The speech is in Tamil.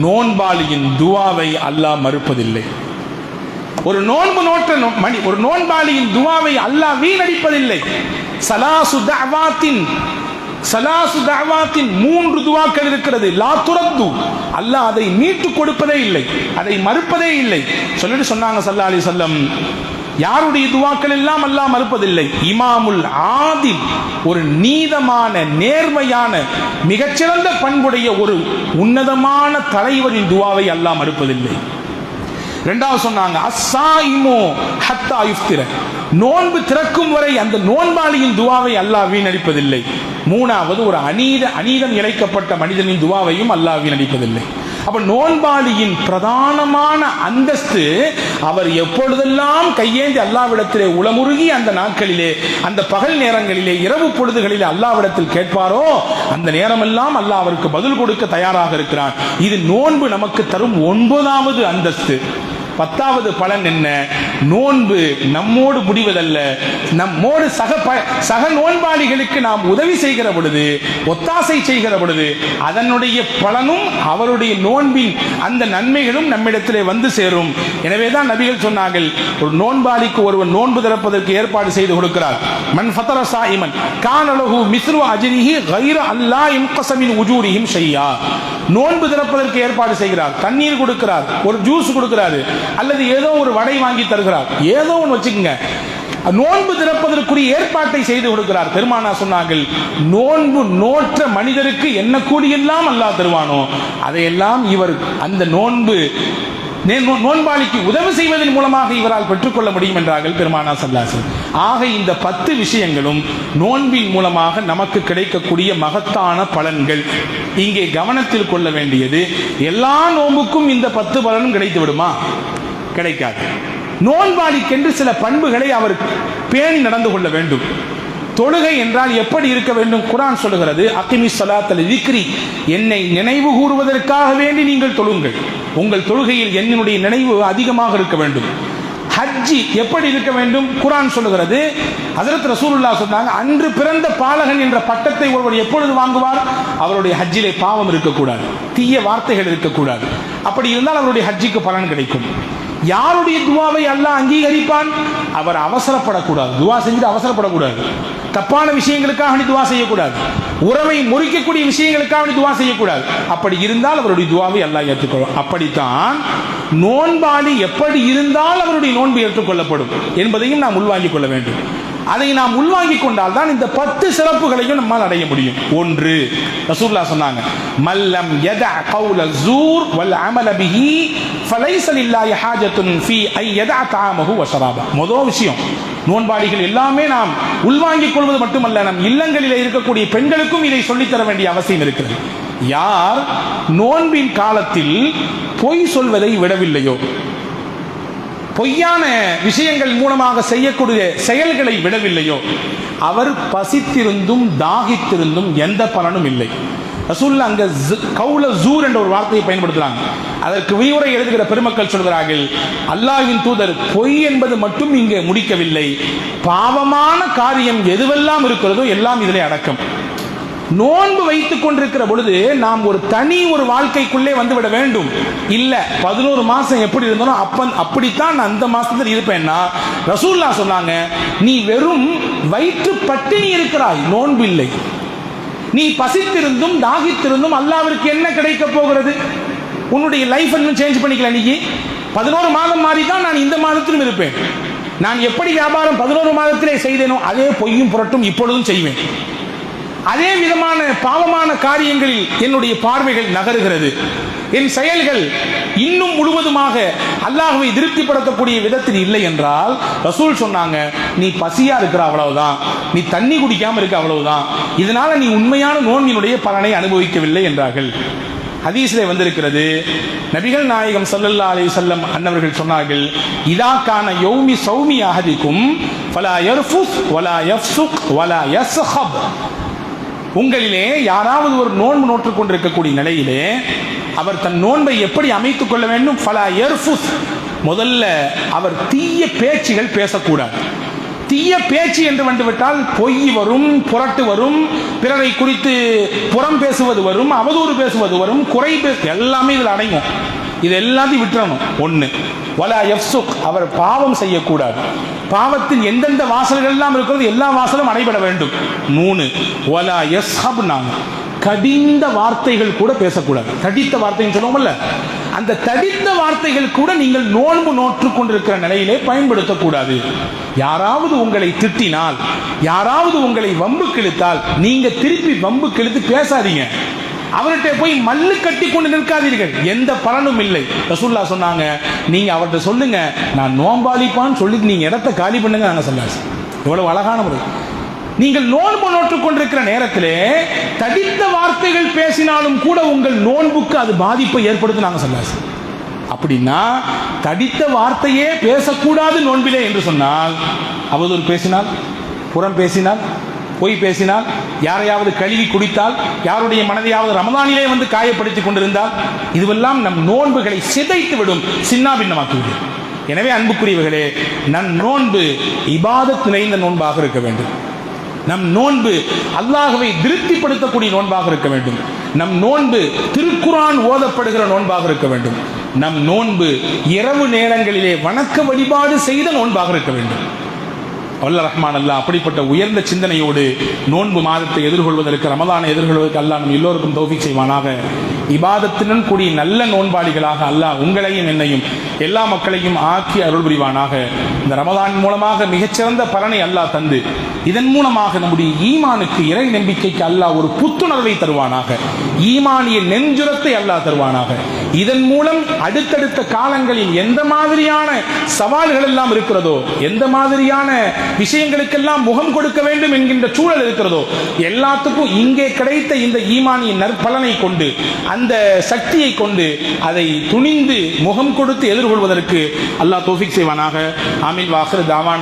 நோன்பாளியின் துவாவை அல்லாஹ் மறுப்பதில்லை. ஒரு நோன்பு நோட்ட நோ- மணி ஒரு நோன்பாளியின் துவாவை அல்லாஹ் வீணடிப்பதில்லை. சலாசு தஅவாத்தின் சலாசு தஅவாத்தின் மூன்று துவாக்கள் இருக்கிறது. லா துரத்து. அல்லாஹ் அதை மீட்டு கொடுப்பதே இல்லை. அதை மறுப்பதே இல்லை. சொல்லிட்டு சொன்னாங்க சல்லா அலி சொல்லம் யாருடைய துவாக்கள் எல்லாம் அல்லா மறுப்பதில்லை. இமாமுல் ஆதில் ஒரு நீதமான நேர்மையான மிகச்சிறந்த பண்புடைய ஒரு உன்னதமான தலைவரின் துவாவை அல்லா மறுப்பதில்லை. ரெண்டாவது சொன்னாங்க அஸ்ஸாயிமோ ஹத்தா யுஃப்திர. நோன்பு திறக்கும் வரை அந்த நோன்பாளியின் துவாவை அல்லாஹ் வீணடிப்பதில்லை. மூணாவது ஒரு அநீத அநீதம் இழைக்கப்பட்ட மனிதனின் துவாவையும் அல்லாஹ் வீணடிப்பதில்லை. அப்ப நோன்பாளியின் பிரதானமான அந்தஸ்து அவர் எப்பொழுதெல்லாம் கையேந்தி அல்லாவிடத்திலே உளமுருகி அந்த நாட்களிலே அந்த பகல் நேரங்களிலே இரவு பொழுதுகளிலே அல்லாவிடத்தில் கேட்பாரோ அந்த நேரமெல்லாம் அல்லாஹ் அவருக்கு பதில் கொடுக்க தயாராக இருக்கிறான். இது நோன்பு நமக்கு தரும் ஒன்பதாவது அந்தஸ்து. பத்தாவது பலன் என்ன? நோன்பு நம்மோடு முடிவதல்ல. நம்மோடு சக ப- சக நோன்பாளிகளுக்கு நாம் உதவி செய்கிற பொழுது ஒத்தாசை செய்கிற பொழுது அதனுடைய பலனும் அவருடைய நோன்பின் அந்த நன்மைகளும் நம்மிடத்திலே வந்து சேரும். எனவே தான் நபிகள் சொன்னார்கள் ஒரு நோன்பாளிக்கு ஒருவன் நோன்பு திறப்பதற்கு ஏற்பாடு செய்து கொடுக்கிறார். மன் ஃபதர சாயிமன் கானலகு மிஸ்ரு அஜ்ரிஹி கைர அல்லா இம்கசமின் உஜூரியும் செய்யா நோன்பு திறப்பதற்கு ஏற்பாடு செய்கிறார் தண்ணீர் கொடுக்கிறார் ஒரு ஜூஸ் கொடுக்கிறாரு அல்லது ஏதோ ஒரு வடை வாங்கி தருகிறார். ஏதோ ஒன்று வச்சுக்கோங்க. நோன்பு திறப்பதற்குரிய ஏற்பாட்டை செய்து கொடுக்கிறார். பெருமானா சொன்னார்கள் நோன்பு நோற்ற மனிதருக்கு என்ன கூலியெல்லாம் அல்லாஹ் தருவானோ அதையெல்லாம் இவர் அந்த நோன்பு நோன்பாளிக்கு உதவி செய்வதன் மூலமாக இவரால் பெற்றுக்கொள்ள முடியும் என்றார்கள் பெருமானா சல்லாசன் ஆக இந்த பத்து விஷயங்களும் நோன்பின் மூலமாக நமக்கு கிடைக்கக்கூடிய மகத்தான பலன்கள். இங்கே கவனத்தில் கொள்ள வேண்டியது எல்லா நோன்புக்கும் இந்த பத்து பலனும் கிடைத்து விடுமா கிடைக்காது. நோன்பாளிக்கென்று சில பண்புகளை அவர் பேணி நடந்து கொள்ள வேண்டும். தொழுகை என்றால் எப்படி இருக்க வேண்டும்? குரான் சொல்லுகிறது அக்கிமி சலாத்தல் விக்ரி. என்னை நினைவு கூறுவதற்காக வேண்டி நீங்கள் தொழுங்கள். உங்கள் தொழுகையில் என்னுடைய நினைவு அதிகமாக இருக்க வேண்டும். ஹஜ்ஜி எப்படி இருக்க வேண்டும்? குரான் சொல்லுகிறது ஹஜரத் ரசூலுல்லா சொன்னாங்க அன்று பிறந்த பாலகன் என்ற பட்டத்தை ஒருவர் எப்பொழுது வாங்குவார்? அவருடைய ஹஜ்ஜிலே பாவம் இருக்கக்கூடாது தீய வார்த்தைகள் இருக்கக்கூடாது. அப்படி இருந்தால் அவருடைய ஹஜ்ஜிக்கு பலன் கிடைக்கும். யாருடைய துவாவை அல்லாஹ் அங்கீகரிப்பான்? அவர் அவசரப்படக்கூடாது. துவா செஞ்சுட்டு அவசரப்படக்கூடாது. தப்பான விஷயங்களுக்காக நீ துவா செய்யக்கூடாது. உறவை முறிக்கக்கூடிய விஷயங்களுக்காக நீ துவா செய்யக்கூடாது. அப்படி இருந்தால் அவருடைய துவாவை அல்லாஹ் ஏற்றுக்கொள்ளும் அப்படித்தான் நோன்பாளி எப்படி இருந்தால் அவருடைய நோன்பு ஏற்றுக்கொள்ளப்படும் என்பதையும் நாம் உள்வாங்கிக் கொள்ள வேண்டும். அதை நாம் உள்வாங்கிக் கொண்டால் தான் இந்த பத்து சிறப்புகளையும் நம்மால் அடைய முடியும். ஒன்று ரசூல்லா சொன்னாங்க மல்லம் யத கௌல ஜூர் வல் அமல பிஹி ஃபலைசல் லில்லாஹி ஹாஜத்துன் ஃபி ஐ யத தஆமஹு வ ஷராபா. முதல் விஷயம் நோன்பாடிகள் எல்லாமே நாம் உள்வாங்கிக் கொள்வது மட்டுமல்ல நம் இல்லங்களில் இருக்கக்கூடிய பெண்களுக்கும் இதை சொல்லித் தர வேண்டிய அவசியம் இருக்கிறது. யார் நோன்பின் காலத்தில் பொய் சொல்வதை விடவில்லையோ பொய்யான விஷயங்கள் மூலமாக செய்யக்கூடிய செயல்களை விடவில்லையோ அவர் பசித்திருந்தும் தாகித்திருந்தும் எந்த பலனும் இல்லை. ரசூல்லா அங்க கவுல ஜூர் என்ற ஒரு வார்த்தையை பயன்படுத்துறாங்க. அதற்கு விரிவுரை எழுதுகிற பெருமக்கள் சொல்கிறார்கள் அல்லாஹின் தூதர் பொய் என்பது மட்டும் இங்கே முடிக்கவில்லை. பாவமான காரியம் எதுவெல்லாம் இருக்கிறதோ எல்லாம் இதிலே அடக்கம். நோன்பு வைத்துக் கொண்டிருக்கிற பொழுது நாம் ஒரு தனி ஒரு வாழ்க்கைக்குள்ளே வந்துவிட வேண்டும். இல்ல பதினோரு மாசம் எப்படி இருந்தாலும் அப்ப அப்படித்தான் நான் அந்த மாசத்தில் இருப்பேன்னா ரசூல்லா சொன்னாங்க நீ வெறும் வயிற்று பட்டினி இருக்கிறாய் நோன்பு இல்லை நீ பசித்திருந்தும் தாகித்திருந்தும் அல்லாவிற்கு என்ன கிடைக்க போகிறது? உன்னுடைய லைஃப் இன்னும் சேஞ்ச் பண்ணிக்கல நீ. பதினோரு மாதம் மாறி தான் நான் இந்த மாதத்திலும் இருப்பேன். நான் எப்படி வியாபாரம் பதினோரு மாதத்திலே செய்தேனோ அதே பொய்யும் புரட்டும் இப்பொழுதும் செய்வேன். அதே விதமான பாவமான காரியங்களில் என்னுடைய பார்வைகள் நகருகிறது. என் செயல்கள் இன்னும் முழுவதுமாக அல்லாஹுவை திருப்திப்படுத்தக்கூடிய விதத்தில் இல்லை என்றால் ரசூல் சொன்னாங்க நீ பசியா இருக்கிற அவ்வளவுதான். நீ தண்ணி குடிக்காம இருக்க அவ்வளவுதான். இதனால நீ உண்மையான நோன்பினுடைய பலனை அனுபவிக்கவில்லை என்றார்கள். ஹதீஸிலே வந்திருக்கிறது நபிகள் நாயகம் சல்லல்லா அலி வஸல்லம் அன்னவர்கள் சொன்னார்கள் இதாக்கான யௌமி சௌமி அகதிக்கும் ஃபலா யர்ஃபுஸ் வலா யஃப்சுக் வலா யஸ்ஹப். உங்களிலே யாராவது ஒரு நோன்பு நோற்றுக் கொண்டிருக்கக்கூடிய நிலையிலே அவர் தன் நோன்பை எப்படி அமைத்துக் கொள்ள வேண்டும்? பல எர்ஃபுஸ் முதல்ல அவர் தீய பேச்சுகள் பேசக்கூடாது. தீய பேச்சு என்று வந்துவிட்டால் பொய் வரும் புரட்டு வரும் பிறரை குறித்து புறம் பேசுவது வரும் அவதூறு பேசுவது வரும் குறை பேசு எல்லாமே இதில் அடங்கும். இது எல்லாத்தையும் விட்டுறணும். ஒன்று வலா எஃப்சுக். அவர் பாவம் செய்யக்கூடாது. பாவத்தின் எந்தெந்த வாசல்கள் எல்லாம் இருக்கிறது எல்லா வாசலும் அடைபட வேண்டும். மூணு. வலா எஸ் நாங்க கடிந்த வார்த்தைகள் கூட பேசக்கூடாது. தடித்த வார்த்தைன்னு சொல்லுவோம்ல. அந்த தடித்த வார்த்தைகள் கூட நீங்கள் நோன்பு நோற்று கொண்டிருக்கிற நிலையிலே பயன்படுத்தக்கூடாது. யாராவது உங்களை திட்டினால் யாராவது உங்களை வம்பு கிழித்தால் நீங்க திருப்பி வம்பு கிழித்து பேசாதீங்க. அவர்கிட்ட போய் மல்லு கட்டி கொண்டு நிற்காதீர்கள். எந்த பலனும் இல்லை. ரசூல்லா சொன்னாங்க நீங்க அவர்கிட்ட சொல்லுங்க நான் நோம்பாளிப்பான்னு சொல்லி நீங்க இடத்த காலி பண்ணுங்க நாங்க சொல்லாச்சு இவ்வளவு அழகான முறை. நீங்கள் நோன்பு நோற்றுக் கொண்டிருக்கிற நேரத்திலே தடித்த வார்த்தைகள் பேசினாலும் கூட உங்கள் நோன்புக்கு அது பாதிப்பை ஏற்படுத்தும் நாங்கள் சொல்லாச்சு அப்படின்னா தடித்த வார்த்தையே பேசக்கூடாது நோன்பிலே என்று சொன்னால் அவதூறு பேசினால் புறம் பேசினால் பொய் பேசினால் யாரையாவது கழுவி குடித்தால் யாருடைய மனதையாவது ரமதானிலே வந்து காயப்படுத்திக் கொண்டிருந்தால் இதுவெல்லாம் நம் நோன்புகளை சிதைத்து விடும் சின்னாபின்னமாக்கிவிடும். எனவே அன்புக்குரியவர்களே நம் நோன்பு இபாதத் நிறைந்த நோன்பாக இருக்க வேண்டும். நம் நோன்பு அல்லாஹுவை திருப்திப்படுத்தக்கூடிய நோன்பாக இருக்க வேண்டும். நம் நோன்பு திருக்குரான் ஓதப்படுகிற நோன்பாக இருக்க வேண்டும். நம் நோன்பு இரவு நேரங்களிலே வணக்க வழிபாடு செய்த நோன்பாக இருக்க வேண்டும். வல்ல ரஹ்மான் அல்லாஹ் அப்படிப்பட்ட உயர்ந்த சிந்தனையோடு நோன்பு மாதத்தை எதிர்கொள்வதற்கு ரமதானை எதிர்கொள்வதற்கு அல்லா நம் எல்லோருக்கும் தௌஃபீக் செய்வானாக. இபாதத்துடன் கூடிய நல்ல நோன்பாளிகளாக அல்லாஹ் உங்களையும் என்னையும் எல்லா மக்களையும் ஆக்கி அருள் புரிவானாக. இந்த ரமதான் மூலமாக மிகச்சிறந்த பலனை அல்லாஹ் தந்து இதன் மூலமாக நம்முடைய ஈமானுக்கு இறை நம்பிக்கைக்கு அல்லாஹ் ஒரு புத்துணர்வை தருவானாக. ஈமானிய நெஞ்சுரத்தை அல்லாஹ் தருவானாக. இதன் மூலம் அடுத்தடுத்த காலங்களில் எந்த மாதிரியான சவால்கள் எல்லாம் இருக்கிறதோ எந்த மாதிரியான விஷயங்களுக்கெல்லாம் முகம் கொடுக்க வேண்டும் என்கின்ற சூழல் இருக்கிறதோ எல்லாத்துக்கும் இங்கே கிடைத்த இந்த ஈமானியின் நற்பலனை கொண்டு அந்த சக்தியை கொண்டு அதை துணிந்து முகம் கொடுத்து எதிர்கொள்வதற்கு அல்லாஹ் தோஃபிக் செய்வானாக. அமில் வாசர் தாவானா.